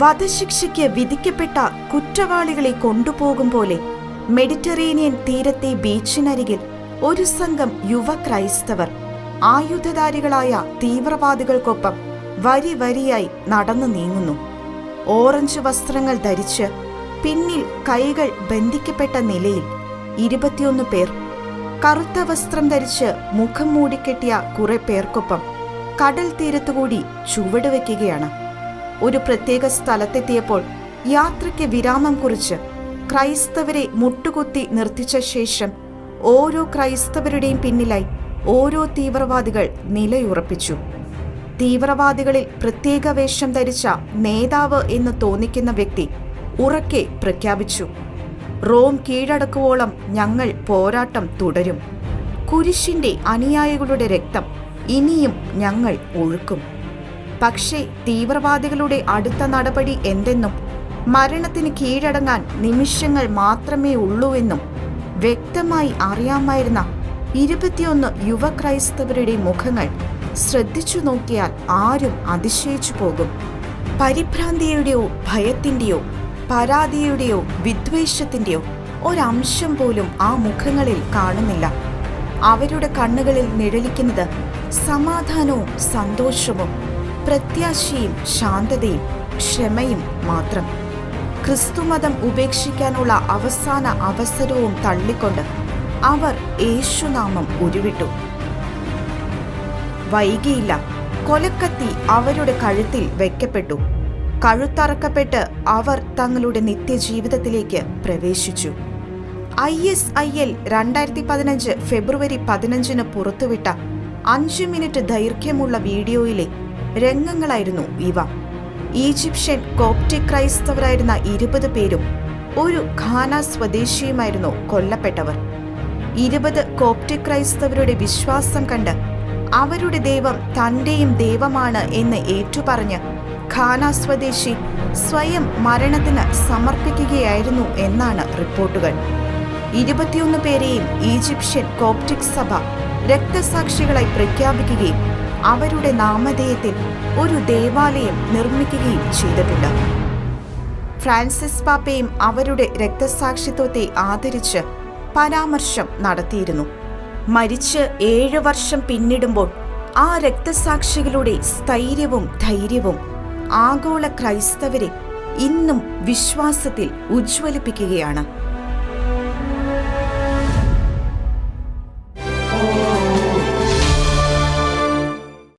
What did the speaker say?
വധശിക്ഷയ്ക്ക് വിധിക്കപ്പെട്ട കുറ്റവാളികളെ കൊണ്ടുപോകും പോലെ മെഡിറ്ററേനിയൻ തീരത്തെ ബീച്ചിനരികിൽ ഒരു സംഘം യുവ ക്രൈസ്തവർ ആയുധധാരികളായ തീവ്രവാദികൾക്കൊപ്പം വരി വരിയായി നടന്നു നീങ്ങുന്നു. ഓറഞ്ച് വസ്ത്രങ്ങൾ ധരിച്ച് പിന്നിൽ കൈകൾ ബന്ധിക്കപ്പെട്ട നിലയിൽ ഇരുപത്തിയൊന്ന് പേർ കറുത്ത വസ്ത്രം ധരിച്ച് മുഖം മൂടിക്കെട്ടിയ കുറെ പേർക്കൊപ്പം കടൽ തീരത്തുകൂടി ചുവടുവെക്കുകയാണ്. ഒരു പ്രത്യേക സ്ഥലത്തെത്തിയപ്പോൾ യാത്രയ്ക്ക് വിരാമം കുറിച്ച് ക്രൈസ്തവരെ മുട്ടുകുത്തി നിർത്തിച്ച ശേഷം ഓരോ ക്രൈസ്തവരുടെയും പിന്നിലായി ഓരോ തീവ്രവാദികൾ നിലയുറപ്പിച്ചു. തീവ്രവാദികളിൽ പ്രത്യേക വേഷം ധരിച്ച നേതാവ് എന്ന് തോന്നിക്കുന്ന വ്യക്തി ഉറക്കെ പ്രഖ്യാപിച്ചു. റോം കീഴടക്കുവോളം ഞങ്ങൾ പോരാട്ടം തുടരും. കുരിശിന്റെ അനുയായികളുടെ രക്തം ഇനിയും ഞങ്ങൾ ഒഴുക്കും. പക്ഷേ തീവ്രവാദികളുടെ അടുത്ത നടപടി എന്തെന്നും മരണത്തിന് കീഴടങ്ങാൻ നിമിഷങ്ങൾ മാത്രമേ ഉള്ളൂവെന്നും വ്യക്തമായി അറിയാമായിരുന്ന ഇരുപത്തിയൊന്ന് യുവ ക്രൈസ്തവരുടെ മുഖങ്ങൾ ശ്രദ്ധിച്ചു നോക്കിയാൽ ആരും അതിശയിച്ചു പോകും. പരിഭ്രാന്തിയുടെയോ ഭയത്തിന്റെയോ പരാതിയുടെയോ വിദ്വേഷത്തിന്റെയോ ഒരംശം പോലും ആ മുഖങ്ങളിൽ കാണുന്നില്ല. അവരുടെ കണ്ണുകളിൽ നിഴലിക്കുന്നത് സമാധാനവും സന്തോഷവും പ്രത്യാശയും ശാന്തതയും ക്ഷമയും മാത്രം. ക്രിസ്തുമതം ഉപേക്ഷിക്കാനുള്ള അവസാന അവസരവും തള്ളിക്കൊണ്ട് അവർ യേശുനാമം ഉരുവിട്ടു. വൈകിയില്ല കൊലക്കത്തി അവരുടെ കഴുത്തിൽ വെക്കപ്പെട്ടു. കഴുത്തറക്കപ്പെട്ട് അവർ തങ്ങളുടെ നിത്യജീവിതത്തിലേക്ക് പ്രവേശിച്ചു. ഐ എസ് ഐ എൽ രണ്ടായിരത്തി പതിനഞ്ച് ഫെബ്രുവരി പതിനഞ്ചിന് പുറത്തുവിട്ട അഞ്ച് മിനിറ്റ് ദൈർഘ്യമുള്ള വീഡിയോയിലെ രംഗങ്ങളായിരുന്നു ഇവ. ഈജിപ്ഷ്യൻ കോപ്റ്റിക് ക്രൈസ്തവരായിരുന്ന ഇരുപത് പേരും ഒരു ഖാന സ്വദേശിയുമായിരുന്നു കൊല്ലപ്പെട്ടവർ. ഇരുപത് കോപ്റ്റിക് ക്രൈസ്തവരുടെ വിശ്വാസം കണ്ട് അവരുടെ ദൈവം തന്റെയും ദൈവമാണ് എന്ന് ഏറ്റുപറഞ്ഞ് ഖാന സ്വദേശി സ്വയം മരണത്തിന് സമർപ്പിക്കുകയായിരുന്നു എന്നാണ് റിപ്പോർട്ടുകൾ. ഇരുപത്തിയൊന്ന് പേരെയും ഈജിപ്ഷ്യൻ കോപ്റ്റിക് സഭ രക്തസാക്ഷികളായി പ്രഖ്യാപിക്കുകയും അവരുടെ നാമധേയത്തിൽ ഒരു ദേവാലയം നിർമ്മിക്കുകയും ചെയ്തിട്ടുണ്ട്. ഫ്രാൻസിസ് പാപ്പയും അവരുടെ രക്തസാക്ഷിത്വത്തെ ആദരിച്ച് പരാമർശം നടത്തിയിരുന്നു. മരിച്ച് ഏഴ് വർഷം പിന്നിടുമ്പോൾ ആ രക്തസാക്ഷികളുടെ സ്ഥൈര്യവും ധൈര്യവും ആഗോള ക്രൈസ്തവരെ ഇന്നും വിശ്വാസത്തിൽ ഉജ്ജ്വലിപ്പിക്കുകയാണ്.